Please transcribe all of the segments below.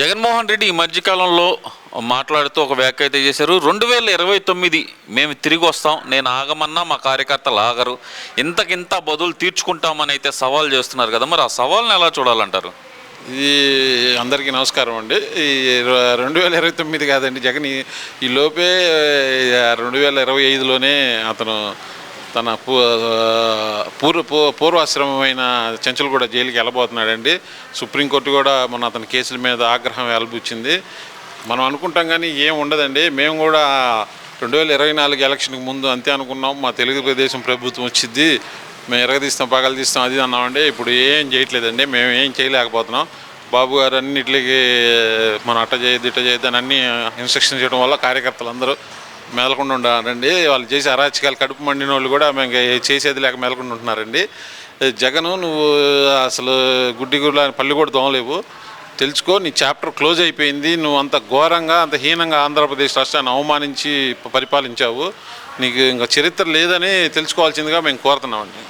జగన్మోహన్ రెడ్డి ఈ మధ్యకాలంలో మాట్లాడుతూ ఒక వ్యాఖ్య అయితే చేశారు. రెండు వేల ఇరవై తొమ్మిది మేము తిరిగి వస్తాం నేను ఆగమన్నా మా కార్యకర్తలు ఆగరు ఇంతకింత బదులు తీర్చుకుంటామని అయితే సవాల్ చేస్తున్నారు కదా. మరి ఆ సవాల్ని ఎలా చూడాలంటారు? ఇది అందరికీ నమస్కారం అండి. ఈ రెండు వేల ఇరవై తొమ్మిది కాదండి జగన్ ఈ- లోపే రెండు వేల ఇరవై ఐదులోనే అతను తన పూ పూర్వ పూ- పూర్వాశ్రమమైన చెంచులగూడ జైలుకి వెళ్ళబోతున్నాడండి. సుప్రీంకోర్టు కూడా మన అతని కేసుల మీద ఆగ్రహం వెలబుచ్చింది. మనం అనుకుంటాం కానీ ఏం ఉండదండి. మేము కూడా రెండు వేల ఇరవై నాలుగు ఎలక్షన్కి ముందు అంతే అనుకున్నాం. మా తెలుగుదేశం ప్రభుత్వం వచ్చింది మేము ఎరగదీస్తాం పగలు తీస్తాం అది అన్నామండి. ఇప్పుడు ఏం చేయట్లేదండి. మేము ఏం చేయలేకపోతున్నాం. బాబు గారు అన్నిటికి మనం అట్ట చేయొద్దు ఇట్ట చేయొద్దు అని అన్ని ఇన్స్ట్రక్షన్ చేయడం వల్ల కార్యకర్తలు అందరూ మెదలకుండా ఉండారండి వాళ్ళు చేసే అరాచకాలు కడుపు మండిన వాళ్ళు కూడా మేము చేసేది లేక మెదలకుండా ఉంటున్నారండి. జగను నువ్వు అసలు గుడ్డి గుడ్ల పళ్ళు కూడా దోమలేవు తెలుసుకో నీ చాప్టర్ క్లోజ్ అయిపోయింది. నువ్వు అంత ఘోరంగా అంత హీనంగా ఆంధ్రప్రదేశ్ రాష్ట్రాన్ని అవమానించి ప- పరిపాలించావు. నీకు ఇంకా చరిత్ర లేదని తెలుసుకోవాల్సిందిగా మేము కోరుతున్నామండి.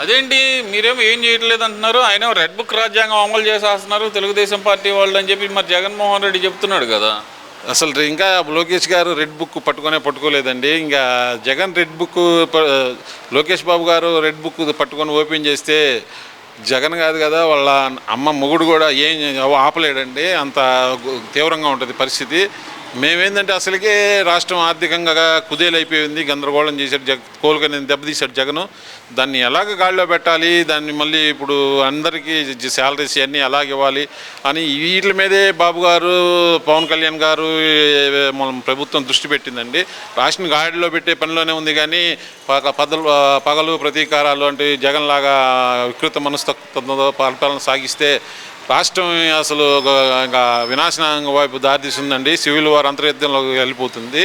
అదేంటి? మీరేమో ఏం చేయట్లేదు అంటున్నారు. ఆయన రెడ్ బుక్ రాజ్యాంగం అమలు చేసేస్తున్నారు. తెలుగుదేశం పార్టీ వాళ్ళు అని చెప్పి మరి జగన్మోహన్ రెడ్డి చెప్తున్నాడు కదా. అసలు ఇంకా లోకేష్ గారు రెడ్ బుక్ పట్టుకునే పట్టుకోలేదండి. ఇంకా జగన్ రెడ్ బుక్ ప- లోకేష్ బాబు గారు రెడ్ బుక్ పట్టుకొని ఓపెన్ చేస్తే జగన్ కాదు కదా వాళ్ళ అమ్మ మొగుడు కూడా ఏం ఆపలేడండి. అంత తీవ్రంగా ఉంటుంది పరిస్థితి. మేమేందంటే అసలుకే రాష్ట్రం ఆర్థికంగా కుదేలైపోయింది గందరగోళం చేశాడు జగ కోలుకొని దెబ్బతీశాడు జగను. దాన్ని ఎలాగ గాడిలో పెట్టాలి దాన్ని మళ్ళీ ఇప్పుడు అందరికీ శాలరీస్ అన్నీ ఎలాగ ఇవ్వాలి అని వీటి మీదే బాబు గారు పవన్ కళ్యాణ్ గారు మనం మన ప్రభుత్వం దృష్టి పెట్టిందండి. రాష్ట్రం గాడిలో పెట్టే పనిలోనే ఉంది కానీ పదలు పగలు ప్రతీకారాలు అంటే జగన్ లాగా వికృత మనస్తత్వంతో పరిపాలన సాగిస్తే రాష్ట్రం అసలు వినాశనంగా ఇంకా వినాశనం వైపు దారితీస్తుందండి సివిల్ వార్ అంతర్యుద్ధంలోకి వెళ్ళిపోతుంది.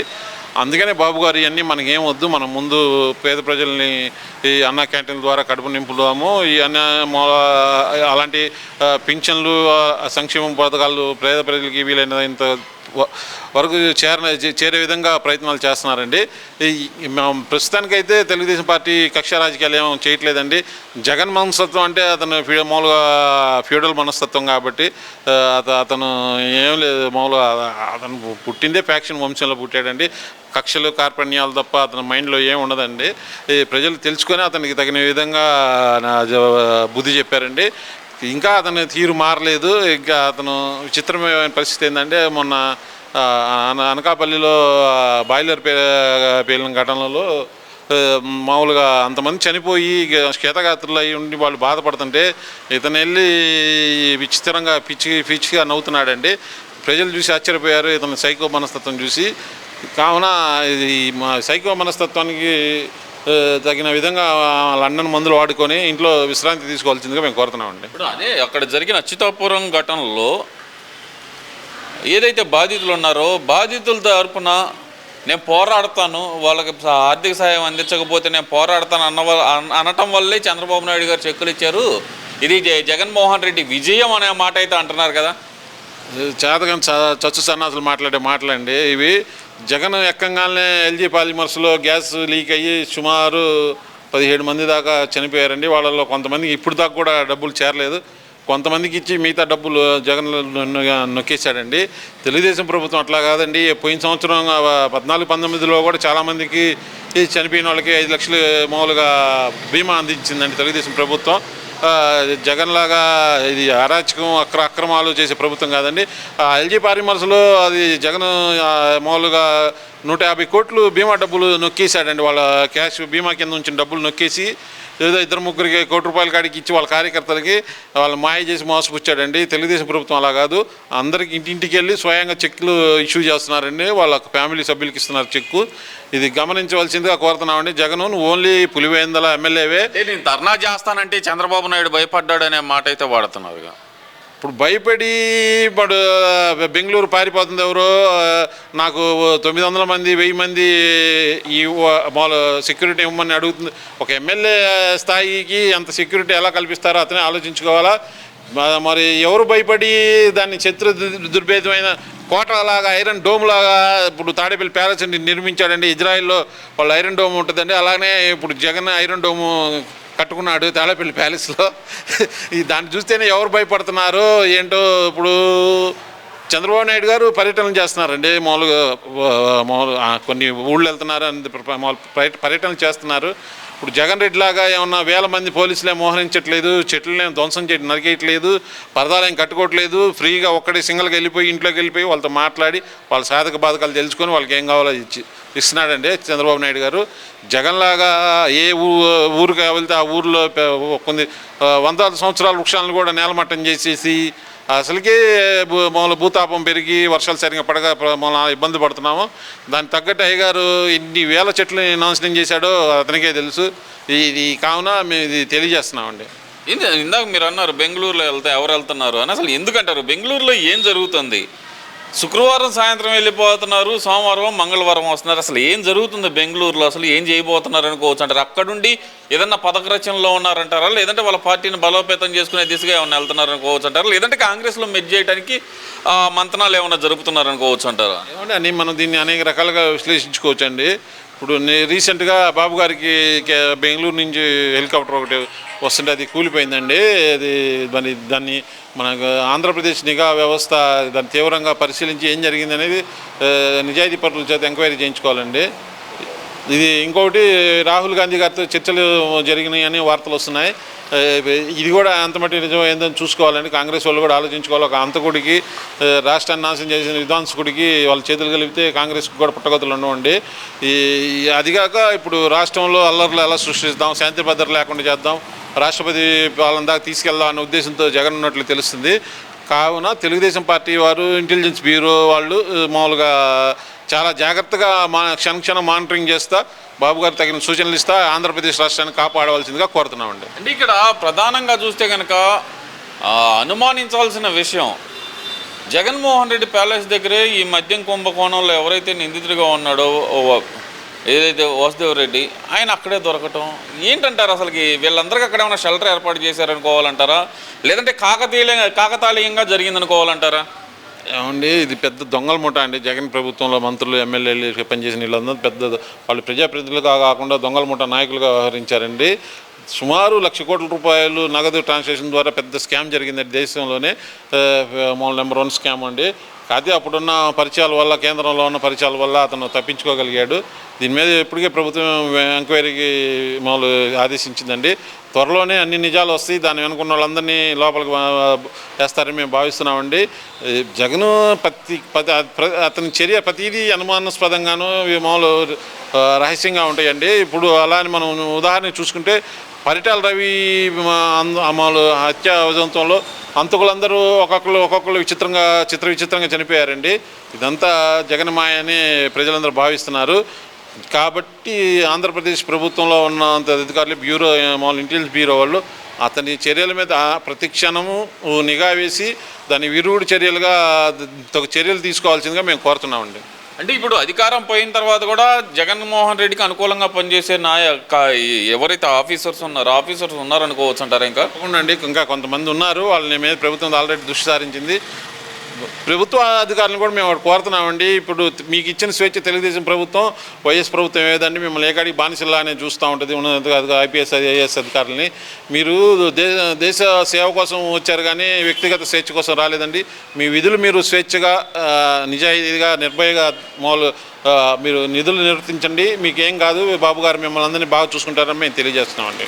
అందుకనే బాబు గారు ఇవన్నీ మనకి ఏం వద్దు మనం ముందు పేద ప్రజల్ని ఈ అన్న క్యాంటీన్ ద్వారా కడుపు నింపుదాము. ఈ అన్న అలాంటి పింఛన్లు సంక్షేమ పథకాలు పేద ప్రజలకి వీలైనంత వరకు చేర చేరే విధంగా ప్రయత్నాలు చేస్తున్నారండి. ఈ- ఈ ప్రస్తుతానికైతే తెలుగుదేశం పార్టీ కక్ష రాజకీయాలు ఏమో చేయట్లేదండి. జగన్ మనస్తత్వం అంటే అతను ఫ్యూ- మామూలుగా ఫ్యూడల్ మనస్తత్వం కాబట్టి అత- అతను ఏం లేదు మామూలుగా అతను పుట్టిందే ఫ్యాక్షన్ వంశంలో పుట్టాడండి. కక్షలు కార్పణ్యాలు తప్ప అతని మైండ్లో ఏం ఉండదండి. ఈ ప్రజలు తెలుసుకొని అతనికి తగిన విధంగా నా బుద్ధి చెప్పారండి. ఇంకా అతని తీరు మారలేదు. ఇంకా అతను విచిత్రమైన పరిస్థితి ఏంటంటే మొన్న అన- అనకాపల్లిలో బాయిలర్ పే పేలిన ఘటనలో మామూలుగా అంతమంది చనిపోయి క్షేతగాత్రులు అయి ఉండి వాళ్ళు బాధపడుతుంటే ఇతను వెళ్ళి విచిత్రంగా పిచ్చి పిచ్చిగా నవ్వుతున్నాడండి. ప్రజలు చూసి ఆశ్చర్యపోయారు. ఇతను సైకో మనస్తత్వం చూసి కావున ఇది మా సైకో మనస్తత్వానికి తగిన విధంగా లండన్ మందులు వాడుకొని ఇంట్లో విశ్రాంతి తీసుకోవాల్సిందిగా మేము కోరుతున్నామండి. ఇప్పుడు అదే అక్కడ జరిగిన అచ్యుతాపురం ఘటనలో ఏదైతే బాధితులు ఉన్నారో బాధితుల తరపున నేను పోరాడతాను వాళ్ళకి ఆర్థిక సాయం అందించకపోతే నేను పోరాడతాను అన్న అనటం వల్లే చంద్రబాబు నాయుడు గారు చెక్కులు ఇచ్చారు. ఇది జగన్మోహన్ రెడ్డి విజయం అనే మాట అయితే అంటున్నారు కదా. చేతగా చచ్చు సన్నాసులు మాట్లాడే మాటలండి. ఇవి జగన్ ఎక్కంగానే ఎల్జీ పాలిమర్స్లో గ్యాస్ లీక్ అయ్యి సుమారు పదిహేడు మంది దాకా చనిపోయారండి. వాళ్ళలో కొంతమందికి ఇప్పుడు దాకా కూడా డబ్బులు చేరలేదు. కొంతమందికి ఇచ్చి మిగతా డబ్బులు జగన్ నొక్కేశాడండి. తెలుగుదేశం ప్రభుత్వం అట్లా కాదండి. పోయిన సంవత్సరం పద్నాలుగు పంతొమ్మిదిలో కూడా చాలామందికి చనిపోయిన వాళ్ళకి ఐదు లక్షలు మామూలుగా బీమా అందించిందండి తెలుగుదేశం ప్రభుత్వం. జగన్ లాగా ఇది అరాచకం అక్ర అక్రమాలు చేసే ప్రభుత్వం కాదండి. ఎల్జీ పారిమర్స్లో అది జగన్ మామూలుగా నూట యాభై కోట్లు బీమా డబ్బులు నొక్కేశాడండి. వాళ్ళ క్యాష్ బీమా కింద ఉంచిన డబ్బులు నొక్కేసి ఏదో ఇద్దరు ముగ్గురికి కోటి రూపాయల కాడికి ఇచ్చి వాళ్ళ కార్యకర్తలకి వాళ్ళు మాయ చేసి మోసపుచ్చాడండి. తెలుగుదేశం ప్రభుత్వం అలా కాదు. అందరికి ఇంటింటికి వెళ్ళి స్వయంగా చెక్లు ఇష్యూ చేస్తున్నారండి. వాళ్ళ ఫ్యామిలీ సభ్యులకి ఇస్తున్నారు చెక్కు. ఇది గమనించవలసిందిగా కోరుతున్నామండి. జగన్ నువ్వు ఓన్లీ పులివేందల ఎమ్మెల్యేవే. నేను ధర్నా చేస్తానంటే చంద్రబాబు నాయుడు భయపడ్డాడు అనే మాట అయితే వాడుతున్నారు ఇప్పుడు భయపడి ఇప్పుడు బెంగళూరు పారిపోతుంది ఎవరో? నాకు తొమ్మిది వందల మంది వెయ్యి మంది ఈ మాలు సెక్యూరిటీ ఇవ్వమని అడుగుతుంది. ఒక ఎమ్మెల్యే స్థాయికి అంత సెక్యూరిటీ ఎలా కల్పిస్తారో అతనే ఆలోచించుకోవాలా? మరి ఎవరు భయపడి దాన్ని శత్రు దుర్భేదమైన కోటలాగా ఐరన్ డోమ్ లాగా ఇప్పుడు తాడేపల్లి ప్యాలెస్ నిర్మించాడండి. ఇజ్రాయిల్లో వాళ్ళు ఐరన్ డోమ్ ఉంటుందండి. అలానే ఇప్పుడు జగన్ ఐరన్ డోము కట్టుకున్నాడు తాళపల్లి ప్యాలెస్లో. ఈ దాన్ని చూస్తేనే ఎవరు భయపడుతున్నారు? ఏంటో ఇప్పుడు చంద్రబాబు నాయుడు గారు పర్యటనలు చేస్తున్నారండి. మామూలుగా మామూలు కొన్ని ఊళ్ళు వెళ్తున్నారు అందు పర్యటనలు చేస్తున్నారు. ఇప్పుడు జగన్ రెడ్డి లాగా ఏమన్నా వేల మంది పోలీసులే మోహరించట్లేదు చెట్లనే ధ్వంసం చేయడం నరికేయట్లేదు పరదాలేం కట్టుకోవట్లేదు ఫ్రీగా ఒక్కడే సింగిల్గా వెళ్ళిపోయి ఇంట్లోకి వెళ్ళిపోయి వాళ్ళతో మాట్లాడి వాళ్ళ సాధక బాధకాలు తెలుసుకొని వాళ్ళకి ఏం కావాలో ఇచ్చి ఇస్తున్నాడండి చంద్రబాబు నాయుడు గారు. జగన్ లాగా ఏ ఊ ఊరికి వెళ్తే ఆ ఊర్లో కొన్ని వందల సంవత్సరాల వృక్షాలను కూడా నేలమట్టం చేసేసి అసలుకి భూ- మామూలు భూతాపం పెరిగి వర్షాలు సరిగ్గా పడక ప్ర- మనం ఇబ్బంది పడుతున్నాము. దానికి తగ్గట్టు అయ్యగారు ఇన్ని వేల చెట్లు నాశనం చేశాడో అతనికే తెలుసు. ఇది కావున మేము ఇది తెలియజేస్తున్నామండి. ఇందాక మీరు అన్నారు బెంగళూరులో వెళ్తే ఎవరు వెళ్తున్నారు అని. అసలు ఎందుకంటారు? బెంగళూరులో ఏం జరుగుతుంది? శుక్రవారం సాయంత్రం వెళ్ళిపోతున్నారు సోమవారం మంగళవారం వస్తున్నారు. అసలు ఏం జరుగుతుంది బెంగళూరులో? అసలు ఏం చేయబోతున్నారు అనుకోవచ్చు అంటారు. అక్కడుండి ఏదన్నా పథక రచనలో ఉన్నారంటారా? లేదంటే వాళ్ళ పార్టీని బలోపేతం చేసుకునే దిశగా ఏమన్నా వెళ్తున్నారు అనుకోవచ్చు అంటారా? లేదంటే కాంగ్రెస్లో మెజ్ చేయడానికి మంతనాలు ఏమైనా జరుపుతున్నారు అనుకోవచ్చు అంటారా? ఏమంటే అని మనం దీన్ని అనేక రకాలుగా విశ్లేషించుకోవచ్చు అండి ఇప్పుడు రీసెంట్గా బాబు గారికి బెంగళూరు నుంచి హెలికాప్టర్ ఒకటి వస్తుంటే అది కూలిపోయిందండి. అది మరి దాన్ని మన ఆంధ్రప్రదేశ్ నిఘా వ్యవస్థ దాన్ని తీవ్రంగా పరిశీలించి ఏం జరిగిందనేది నిజాయితీ పరుల చేత ఎంక్వైరీ చేయించుకోవాలండి. ఇది ఇంకొకటి రాహుల్ గాంధీ గారితో చర్చలు జరిగినాయని వార్తలు వస్తున్నాయి. ఇది కూడా అంత మట్టి నిజం ఏందని చూసుకోవాలండి. కాంగ్రెస్ వాళ్ళు కూడా ఆలోచించుకోవాలి. ఒక అంతకుడికి రాష్ట్రాన్ని నాశనం చేసిన విధ్వంసకుడికి వాళ్ళ చేతులు కలిపితే కాంగ్రెస్కి కూడా పుట్టగతులు ఉండవండి. ఈ అదిగాక ఇప్పుడు రాష్ట్రంలో అల్లర్లు ఎలా సృష్టిస్తాం శాంతి భద్రత లేకుండా చేద్దాం రాష్ట్రపతి పాలన దాకా తీసుకెళ్దాం అనే ఉద్దేశంతో జగన్ ఉన్నట్లు తెలుస్తుంది. కావున తెలుగుదేశం పార్టీ వారు ఇంటెలిజెన్స్ బ్యూరో వాళ్ళు మామూలుగా చాలా జాగ్రత్తగా మా క్షణ క్షణం మానిటరింగ్ చేస్తా. బాబు గారు తగిన సూచనలు ఇస్తా. ఆంధ్రప్రదేశ్ రాష్ట్రాన్ని కాపాడవలసిందిగా కోరుతున్నామండి. అంటే ఇక్కడ ప్రధానంగా చూస్తే కనుక అనుమానించాల్సిన విషయం జగన్మోహన్ రెడ్డి ప్యాలెస్ దగ్గరే ఈ మద్యం కుంభకోణంలో ఎవరైతే నిందితుడిగా ఉన్నాడో ఓ ఏదైతే వాసుదేవ్ రెడ్డి ఆయన అక్కడే దొరకటం. ఏంటంటారు అసలుకి? వీళ్ళందరికీ అక్కడ ఏమైనా షెల్టర్ ఏర్పాటు చేశారనుకోవాలంటారా? లేదంటే కాకతీయ కాకతాళీయంగా జరిగిందనుకోవాలంటారా? ఏమండి ఇది పెద్ద దొంగల ముఠ అండి. జగన్ ప్రభుత్వంలో మంత్రులు ఎమ్మెల్యేలు పనిచేసిన వీళ్ళందరూ పెద్ద వాళ్ళు ప్రజాప్రతినిధులుగా కాకుండా దొంగల ముఠ నాయకులుగా వ్యవహరించారండి. సుమారు లక్ష కోట్ల రూపాయలు నగదు ట్రాన్సాక్షన్ ద్వారా పెద్ద స్కామ్ జరిగిందండి దేశంలోనే. మామూలు నెంబర్ వన్ స్కామ్ అండి. కాకపోతే అప్పుడున్న పరిచయాల వల్ల కేంద్రంలో ఉన్న పరిచయాల వల్ల అతను తప్పించుకోగలిగాడు. దీని మీద ఇప్పటికే ప్రభుత్వం ఎంక్వైరీకి మామూలు ఆదేశించిందండి. త్వరలోనే అన్ని నిజాలు వస్తాయి. దాన్ని వెనుకున్న వాళ్ళందరినీ లోపలికి వేస్తారని మేము భావిస్తున్నామండి. జగన్ జగను ప్రతి అతని చర్య ప్రతిదీ అనుమానాస్పదంగాను మామూలు రహస్యంగా ఉంటాయండి. ఇప్పుడు అలా అని మనం ఉదాహరణ చూసుకుంటే పరిటాల రవి అమలు అంద- మామూలు హత్య ఉదంతంలో అంతకులందరూ ఒక్కొక్కరు ఒక్కొక్కరు విచిత్రంగా చిత్ర విచిత్రంగా చనిపోయారండి. ఇదంతా జగన్మాయ అని ప్రజలందరూ భావిస్తున్నారు. కాబట్టి ఆంధ్రప్రదేశ్ ప్రభుత్వంలో ఉన్న అంత అధికారులు బ్యూరో మామూలు ఇంటెలిజెన్స్ బ్యూరో వాళ్ళు అతని చర్యల మీద ప్రతి క్షణము నిఘా వేసి దాని విరుగుడు చర్యలుగా చర్యలు తీసుకోవాల్సిందిగా మేము కోరుతున్నామండి. అంటే ఇప్పుడు అధికారం పోయిన తర్వాత కూడా జగన్మోహన్ రెడ్డికి అనుకూలంగా పనిచేసే నాయక ఎవరైతే ఆఫీసర్స్ ఉన్నారో ఆఫీసర్స్ ఉన్నారనుకోవచ్చు అంటారా ఇంకా అండి. ఇంకా కొంతమంది ఉన్నారు. వాళ్ళని మీద ప్రభుత్వం ఆల్రెడీ దృష్టి సారించింది. ప్రభుత్వ అధికారులను కూడా మేము కోరుతున్నామండి. ఇప్పుడు మీకు ఇచ్చిన స్వేచ్ఛ తెలుగుదేశం ప్రభుత్వం వైఎస్ ప్రభుత్వం ఏదండి మిమ్మల్ని ఏకాడికి బానిసల్లానే చూస్తూ ఉంటుంది. ఉన్నత ఐపీఎస్ ఐఏఎస్ అధికారులని. మీరు దేశ సేవ కోసం వచ్చారు కానీ వ్యక్తిగత స్వేచ్ఛ కోసం రాలేదండి. మీ విధులు మీరు స్వేచ్ఛగా నిజాయితీగా నిర్భయగా మామూలు మీరు నిధులు నిర్వర్తించండి మీకేం కాదు బాబు గారు మిమ్మల్ని అందరినీ బాగా చూసుకుంటారని మేము తెలియజేస్తున్నామండి.